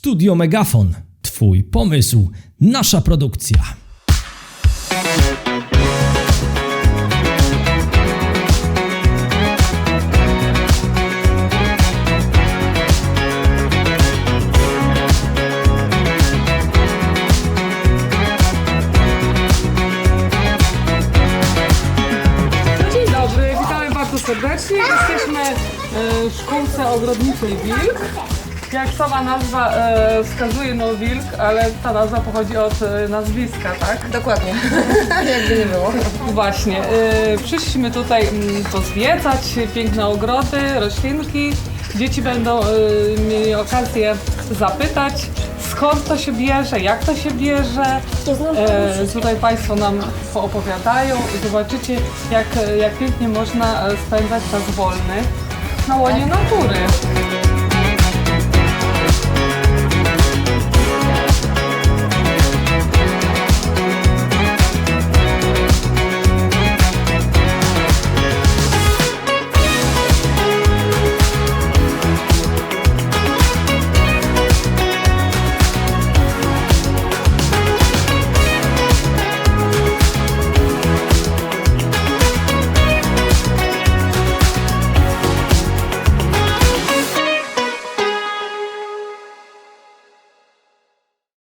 Studio Megafon. Twój pomysł, nasza produkcja. Dzień dobry, witamy bardzo serdecznie. Jesteśmy e, w szkółce ogrodniczej Wilk. Jak sama nazwa e, wskazuje, no wilk, ale ta nazwa pochodzi od e, nazwiska, tak? Dokładnie. Jakby nie było. Właśnie. E, przyszliśmy tutaj mm, pozwiedzać piękne ogrody, roślinki. Dzieci będą e, mieli okazję zapytać, skąd to się bierze, jak to się bierze. E, tutaj Państwo nam poopowiadają i zobaczycie, jak, jak pięknie można e, spędzać czas wolny na łonie natury.